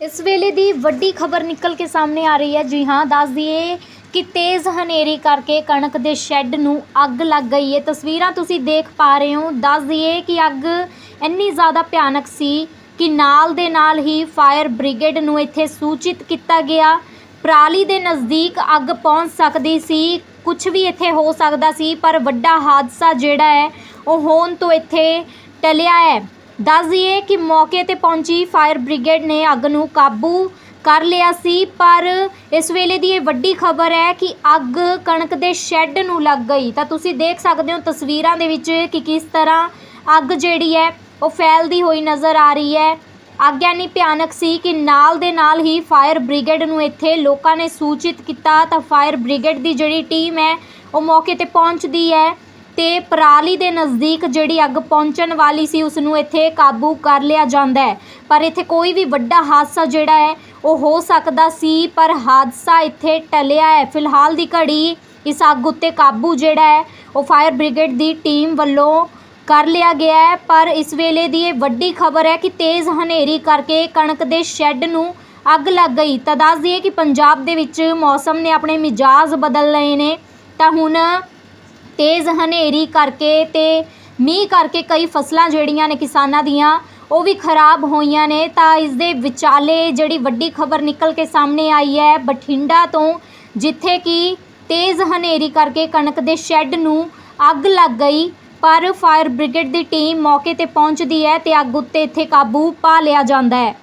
ਇਸ ਵੇਲੇ ਦੀ ਵੱਡੀ ਖਬਰ ਨਿਕਲ ਕੇ ਸਾਹਮਣੇ ਆ ਰਹੀ ਹੈ। ਜੀ ਹਾਂ, ਦੱਸ ਦਈਏ ਕਿ ਤੇਜ਼ ਹਨੇਰੀ ਕਰਕੇ ਕਣਕ ਦੇ ਸ਼ੈੱਡ ਨੂੰ ਅੱਗ ਲੱਗ ਗਈ ਹੈ। ਤਸਵੀਰਾਂ ਤੁਸੀਂ ਦੇਖ ਪਾ ਰਹੇ ਹੋ। ਦੱਸ ਦਈਏ ਕਿ ਅੱਗ ਇੰਨੀ ਜ਼ਿਆਦਾ ਭਿਆਨਕ ਸੀ ਕਿ ਨਾਲ ਦੇ ਨਾਲ ਹੀ ਫਾਇਰ ਬ੍ਰਿਗੇਡ ਨੂੰ ਇੱਥੇ ਸੂਚਿਤ ਕੀਤਾ ਗਿਆ। ਪਰਾਲੀ ਦੇ ਨਜ਼ਦੀਕ ਅੱਗ ਪਹੁੰਚ ਸਕਦੀ ਸੀ ਕੁਝ ਵੀ ਇੱਥੇ ਹੋ ਸਕਦਾ ਸੀ, ਪਰ ਵੱਡਾ ਹਾਦਸਾ ਜਿਹੜਾ ਹੈ, ਉਹ ਹੋਣ ਤੋਂ ਇੱਥੇ ਟਲਿਆ ਹੈ। ਦੱਸ ਦਈਏ ਕਿ ਮੌਕੇ ਤੇ ਪਹੁੰਚੀ ਫਾਇਰ ਬ੍ਰਿਗੇਡ ਨੇ ਅੱਗ ਨੂੰ ਕਾਬੂ ਕਰ ਲਿਆ ਸੀ, ਪਰ ਇਸ ਵੇਲੇ ਦੀ ਇਹ ਵੱਡੀ ਖਬਰ ਹੈ ਕਿ ਅੱਗ ਕਣਕ ਦੇ ਸ਼ੈੱਡ ਨੂੰ ਲੱਗ ਗਈ। ਤਾਂ ਤੁਸੀਂ ਦੇਖ ਸਕਦੇ ਹੋ ਤਸਵੀਰਾਂ ਦੇ ਵਿੱਚ ਕਿ ਕਿਸ ਤਰ੍ਹਾਂ ਅੱਗ ਜਿਹੜੀ ਹੈ, ਉਹ ਫੈਲਦੀ ਹੋਈ ਨਜ਼ਰ ਆ ਰਹੀ ਹੈ। ਅੱਗ ਇੰਨੀ ਭਿਆਨਕ ਸੀ ਕਿ ਨਾਲ ਦੇ ਨਾਲ ਹੀ ਫਾਇਰ ਬ੍ਰਿਗੇਡ ਨੂੰ ਇੱਥੇ ਲੋਕਾਂ ਨੇ ਸੂਚਿਤ ਕੀਤਾ। ਤਾਂ ਫਾਇਰ ਬ੍ਰਿਗੇਡ ਦੀ ਜਿਹੜੀ ਟੀਮ ਹੈ, ਉਹ ਮੌਕੇ ਤੇ ਪਹੁੰਚਦੀ ਹੈ। ਤੇ ਪਰਾਲੀ ਦੇ ਨਜ਼ਦੀਕ ਜਿਹੜੀ ਅੱਗ ਪਹੁੰਚਣ ਵਾਲੀ ਸੀ ਉਸ ਨੂੰ ਇੱਥੇ ਕਾਬੂ ਕਰ ਲਿਆ ਜਾਂਦਾ ਹੈ। ਪਰ ਇੱਥੇ ਕੋਈ ਵੀ ਵੱਡਾ ਹਾਦਸਾ ਜਿਹੜਾ ਹੈ, ਉਹ ਹੋ ਸਕਦਾ ਸੀ, ਪਰ ਹਾਦਸਾ ਇੱਥੇ ਟਲਿਆ ਹੈ। ਫਿਲਹਾਲ ਦੀ ਘੜੀ ਇਸ ਅੱਗ ਉੱਤੇ ਕਾਬੂ ਜਿਹੜਾ ਹੈ, ਉਹ ਫਾਇਰ ਬ੍ਰਿਗੇਡ ਦੀ ਟੀਮ ਵੱਲੋਂ ਕਰ ਲਿਆ ਗਿਆ ਹੈ। ਪਰ ਇਸ ਵੇਲੇ ਦੀ ਇਹ ਵੱਡੀ ਖਬਰ ਹੈ ਕਿ ਤੇਜ਼ ਹਨੇਰੀ ਕਰਕੇ ਕਣਕ ਦੇ ਸ਼ੈੱਡ ਨੂੰ ਅੱਗ ਲੱਗ ਗਈ। ਤਾਂ ਦੱਸ ਦਈਏ ਕਿ ਪੰਜਾਬ ਦੇ ਵਿੱਚ ਮੌਸਮ ਨੇ ਆਪਣੇ ਮਿਜਾਜ਼ ਬਦਲ ਲਏ ਨੇ। ਤਾਂ ਹੁਣ ਤੇਜ਼ ਹਨੇਰੀ ਕਰਕੇ ਅਤੇ ਮੀਂਹ ਕਰਕੇ ਕਈ ਫਸਲਾਂ ਜਿਹੜੀਆਂ ਨੇ ਕਿਸਾਨਾਂ ਦੀਆਂ, ਉਹ ਵੀ ਖਰਾਬ ਹੋਈਆਂ ਨੇ। ਤਾਂ ਇਸ ਦੇ ਵਿਚਾਲੇ ਜਿਹੜੀ ਵੱਡੀ ਖਬਰ ਨਿਕਲ ਕੇ ਸਾਹਮਣੇ ਆਈ ਹੈ, ਬਠਿੰਡਾ ਤੋਂ, ਜਿੱਥੇ ਕਿ ਤੇਜ਼ ਹਨੇਰੀ ਕਰਕੇ ਕਣਕ ਦੇ ਸ਼ੈੱਡ ਨੂੰ ਅੱਗ ਲੱਗ ਗਈ, ਪਰ ਫਾਇਰ ਬ੍ਰਿਗੇਡ ਦੀ ਟੀਮ ਮੌਕੇ ਤੇ ਪਹੁੰਚਦੀ ਹੈ ਤੇ ਅੱਗ ਉੱਤੇ ਇੱਥੇ ਕਾਬੂ ਪਾ ਲਿਆ ਜਾਂਦਾ ਹੈ।